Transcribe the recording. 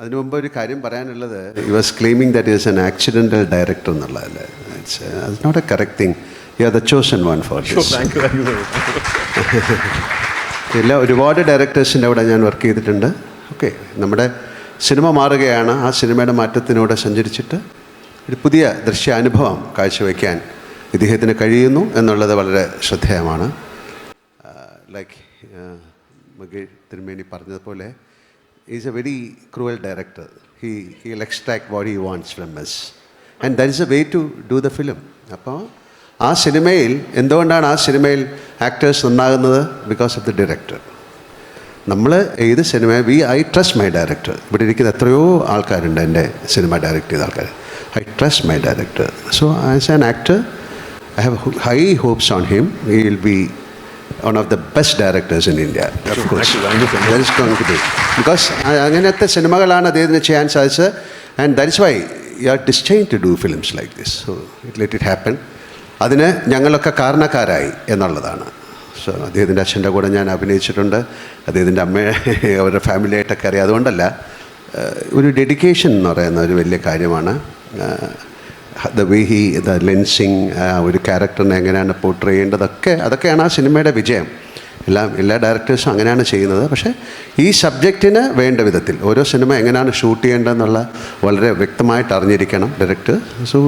അതിനു മുമ്പ് ഒരു കാര്യം പറയാനുള്ളത് you was claiming that is an accidental director എന്നുള്ളതല്ലേ. It's not a correct thing you are the chosen one for ഇല്ല എല്ലാ ഒരുപാട് ഡയറക്ടേഴ്സിന്റെ അവിടെ ഞാൻ വർക്ക് ചെയ്തിട്ടുണ്ട്. ഓക്കെ നമ്മുടെ സിനിമ മാറുകയാണ്. ആ സിനിമയുടെ മാറ്റത്തിനൂടെ സഞ്ചരിച്ചിട്ട് ഒരു പുതിയ ദൃശ്യാനുഭവം കാഴ്ചവെക്കാൻ ഇദ്ദേഹത്തിന് കഴിയുന്നു എന്നുള്ളത് വളരെ ശ്രദ്ധേയമാണ്. ലൈക്ക് മകേഷ് തിരുമേനി പറഞ്ഞതുപോലെ is a very cruel director he will extract what he wants from us and that is a way to do the film അപ്പോൾ ആ സിനിമയിൽ എന്തുകൊണ്ടാണ് ആ സിനിമയിൽ ആക്ടേഴ്സ് നന്നാകുന്നത്? ബിക്കോസ് ഓഫ് ദി ഡയറക്ടർ നമ്മൾ ഏത് cinema we I trust my director ഇവിടെ ഇരിക്കുന്ന എത്രയോ ആൾക്കാരുണ്ട് എന്റെ സിനിമ ഡയറക്റ്റ് ചെയ്ത ആൾക്കാർ I trust my director so as an actor I have high hopes on him he will be one of the best directors in India because അങ്ങനത്തെ സിനിമകളാണ് അദ്ദേഹത്തിന് ചെയ്യാൻ സാധിച്ചത്. And that's why you are destined to do films like this so it let it happen അതിന് ഞങ്ങളൊക്കെ കാരണക്കാരായി എന്നുള്ളതാണ്. So അദ്ദേഹത്തിന്റെ അച്ഛന്റെ കൂടെ ഞാൻ അഭിനയിച്ചിട്ടുണ്ട്. അദ്ദേഹത്തിന്റെ അമ്മയെ അവരുടെ ഫാമിലിയായിട്ടൊക്കെ അറിയാം. അതുകൊണ്ടല്ല ഒരു ഡെഡിക്കേഷൻ എന്ന് പറയുന്ന ഒരു വലിയ കാര്യമാണ്. The way he the lensing ഒരു ക്യാരക്ടറിനെ എങ്ങനെയാണ് പോർട്രേ ചെയ്യേണ്ടതൊക്കെ അതൊക്കെയാണ് ആ സിനിമയുടെ വിജയം. എല്ലാം എല്ലാ ഡയറക്ടേഴ്സും അങ്ങനെയാണ് ചെയ്യുന്നത്. പക്ഷേ ഈ സബ്ജക്റ്റിന് വേണ്ട വിധത്തിൽ ഓരോ സിനിമ എങ്ങനെയാണ് ഷൂട്ട് ചെയ്യേണ്ടതെന്നുള്ള വളരെ വ്യക്തമായിട്ട് അറിഞ്ഞിരിക്കണം ഡയറക്ടർ സോ